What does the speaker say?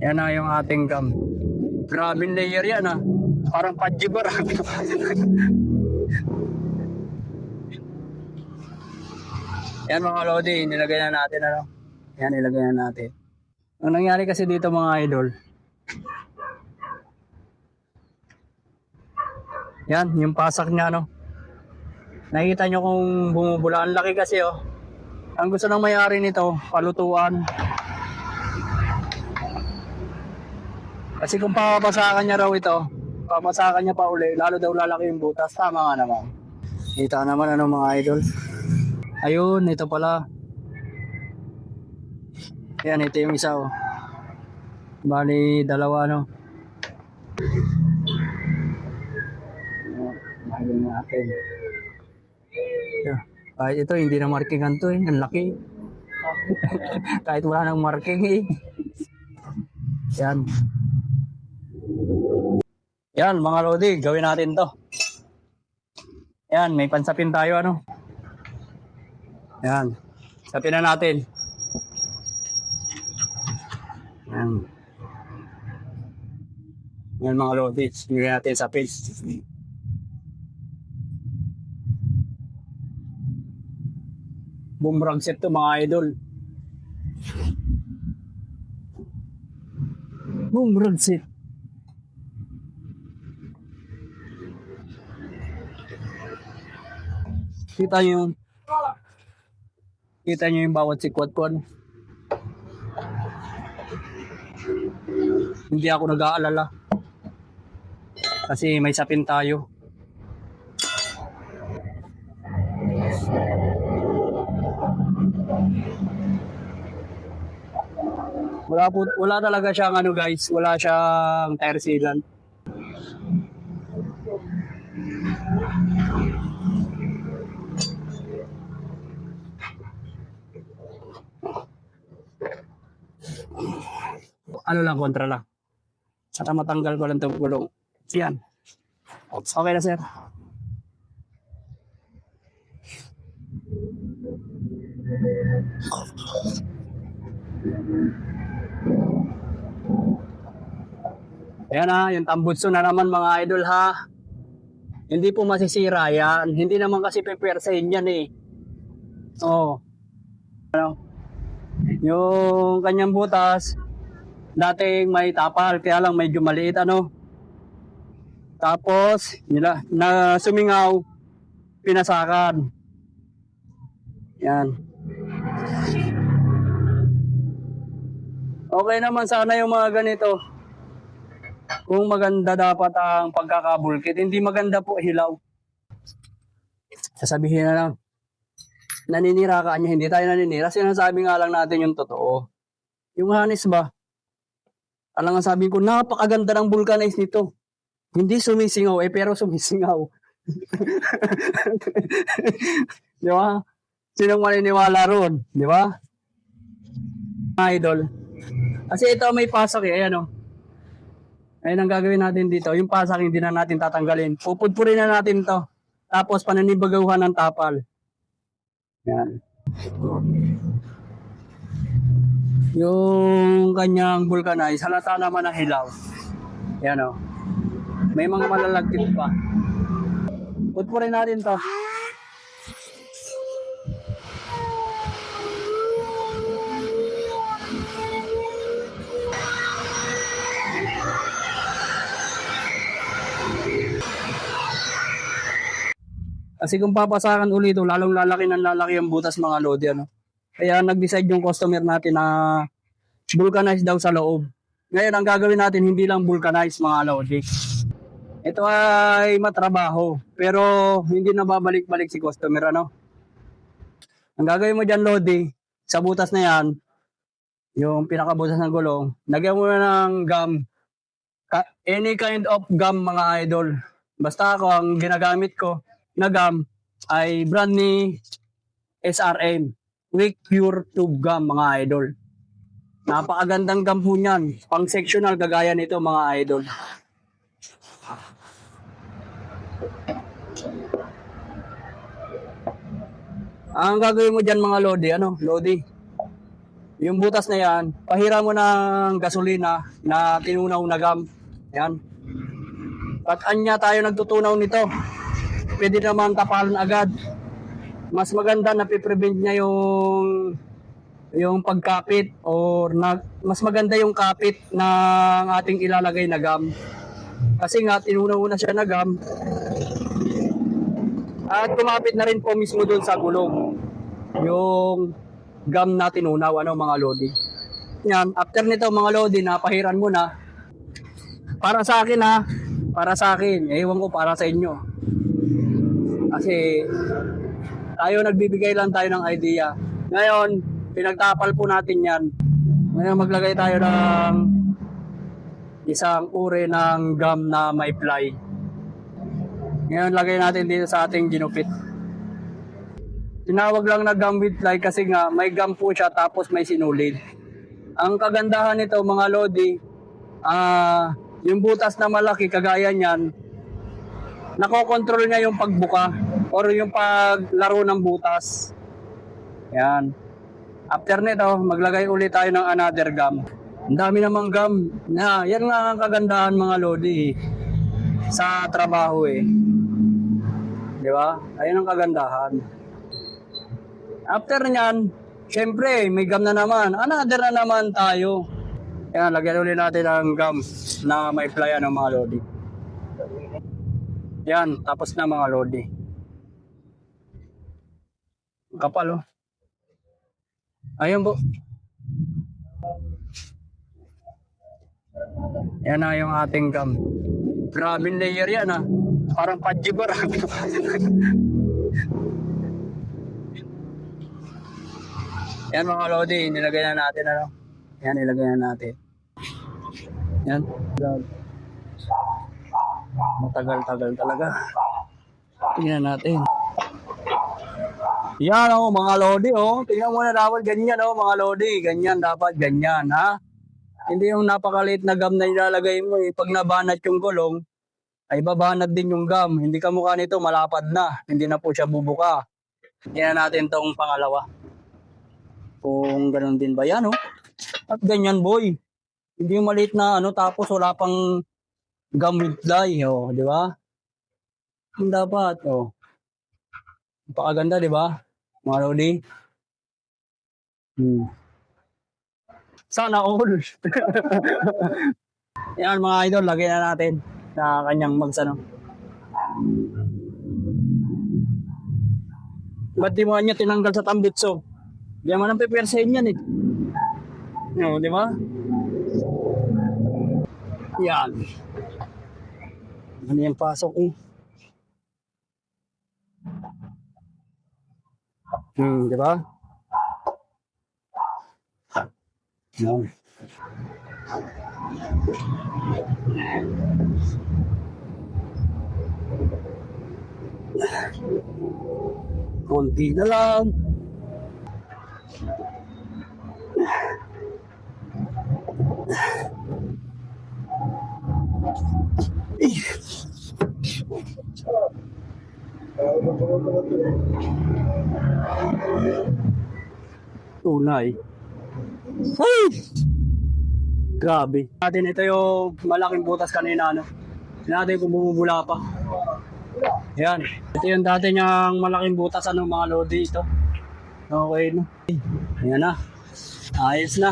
Yan na yung ating gum. Grabe layer yan ah. Parang pajibar. yan mga Lodi, nilagay na natin ano. Yan, nilagay na natin. Ang nangyari kasi dito mga idol. Yan, yung pasak niya no. Nakikita nyo kung bumubula. Ang laki kasi oh. Ang gusto ng may-ari nito, palutuan. Kasi kung papasakan niya raw ito, papasakan niya pa uli, lalo daw lalaki yung butas. Tama nga naman. Kita naman ano mga idol. Ayun, ito pala. Yan, ito yung isa oh. Bali, dalawa no. Mahal natin. Yeah. Kahit ito, hindi na markingan to eh. Ang laki. Kahit wala nang marking eh. Yan. Yan, mga Lodi, gawin natin to. Yan, may pansapin tayo ano. Yan. Sapin na natin. Yan. Yan mga Lodi, bigyan natin sa page. Boomerang set to mga idol. Boomerang set. Kita nyo yung Kita nyo yung bawat sikwat ko ano? Hindi ako nag-aalala. Kasi may sapin tayo. Wala po, wala talaga siyang ano guys, wala siyang tire sealant. Ano lang, kontra lang. Saka matanggal ko lang itong gulong. Yan. Okay na sir. Ayan na, yung tambutso na naman mga idol ha. Hindi po masisira yan. Hindi naman kasi pepersahin yan eh. Oo. Ano? Yung kanyang butas, dating may tapal, kaya lang medyo maliit ano. Tapos, nila, na sumingaw, pinasakan. Yan. Okay naman sana yung mga ganito. Kung maganda dapat ang pagkakabulkit, hindi maganda po hilaw. Sasabihin na lang, naninira ka niya, hindi tayo naninira. Sinasabi nga lang natin yung totoo. Yung hanis ba? Alam nga sabi ko, napakaganda ng vulcanize nito. Hindi sumisingaw eh, pero sumisingaw. Di ba? Sinong maniniwala ron? Di ba? Idol. Kasi ito may pasak eh, ayan o. Ayun ang gagawin natin dito. Yung pasak hindi na natin tatanggalin. Pupudpurin na natin to. Tapos pananibagawan ng tapal. Yan. Yung kanyang vulcanize, halata naman ang hilaw. Yan o. May mga malalagkit pa. Putpurin natin to. Kasi kung papasakan ulit ito, lalong lalaki ng lalaki ang butas mga lodi. Ano? Kaya nag-decide yung customer natin na vulcanize daw sa loob. Ngayon, ang gagawin natin, hindi lang vulcanize mga lodi. Ito ay matrabaho, pero hindi na babalik-balik si customer. Ano? Ang gagawin mo dyan, Lodi, sa butas na yan, yung pinakabutas ng gulong, lagyan mo na ng gum. Any kind of gum, mga idol. Basta ako, ang ginagamit ko na gum ay brand ni SRM. Quick Pure Tube Gum, mga idol. Napakagandang gum po niyan. Pang sectional kagaya nito, mga idol. Ang gagawin mo dyan mga Lodi, ano? Lodi. Yung butas na yan, pahira mo ng gasolina na tinunaw na gam. Yan. At anya tayo nagtutunaw nito. Pwede naman tapalan agad. Mas maganda na prevent niya yung yung pagkapit or na, mas maganda yung kapit ng ating ilalagay na gam. Kasi nga tinunaw na siya na gam. At kumapit na rin po mismo doon sa gulong. Yung gum na tinunaw, ano mga lodi. Yan, after nito mga lodi, napahiran mo na. Para sa akin ha, para sa akin, ewan ko para sa inyo. Kasi tayo nagbibigay lang tayo ng idea. Ngayon, pinagtapal po natin yan. Ngayon maglagay tayo ng isang uri ng gum na may fly. Ngayon lagay natin dito sa ating ginupit. Tinawag lang na gum with fly kasi nga may gum po siya tapos may sinulid. Ang kagandahan nito mga lodi, ah yung butas na malaki kagaya niyan, nakokontrol niya yung pagbuka or yung paglaro ng butas. Yan. After nito, maglagay ulit tayo ng another gum. Ang dami namang gum. Na, yan nga ang kagandahan mga lodi eh, sa trabaho eh. Di ba? Ayun ang kagandahan. After nyan, syempre, may gum na naman. Another na naman tayo. Yan, lagyan ulit natin ang gum na may fly ng mga lodi. Yan, tapos na mga lodi. Kapal oh. Ayun po. Yan na yung ating gum. Grabe layer yan ah. Parang pajibar. yan mga lodi, nilagay na natin ano. Yan, nilagay na natin. Yan. Matagal-tagal talaga. Tingnan natin. Yan oh, mga lodi oh. Tingnan mo na dapat ganyan oh, mga lodi. Ganyan dapat ganyan ha. Hindi yung napakaliit na gum na ilalagay mo eh. Pag nabanat yung gulong, ay babanat din yung gum. Hindi ka mukha nito, malapad na. Hindi na po siya bubuka. Tingnan natin tong pangalawa. Kung ganun din ba yan oh. At ganyan boy. Hindi yung maliit na ano tapos wala pang gum oh, di ba? Ang dapat oh. Napakaganda, di ba? Mga Lodi. Hmm. Sana all. Yan mga idol, lagay na natin sa kanyang magsano. Ba't di mo niya tinanggal sa tambitso? Di mo nang pepersahin yan eh. No, di ba? Yan. Ano yung pasok eh? Hmm, di ba? Yan. Konti na lang. Tunay. Ay! Grabe. Natin ito yung malaking butas kanina, ano? Natin kung bumubula pa. Yan. Ito yung dati niyang malaking butas, ano, mga lodi ito. Okay, no? Ayan na. Ayos na.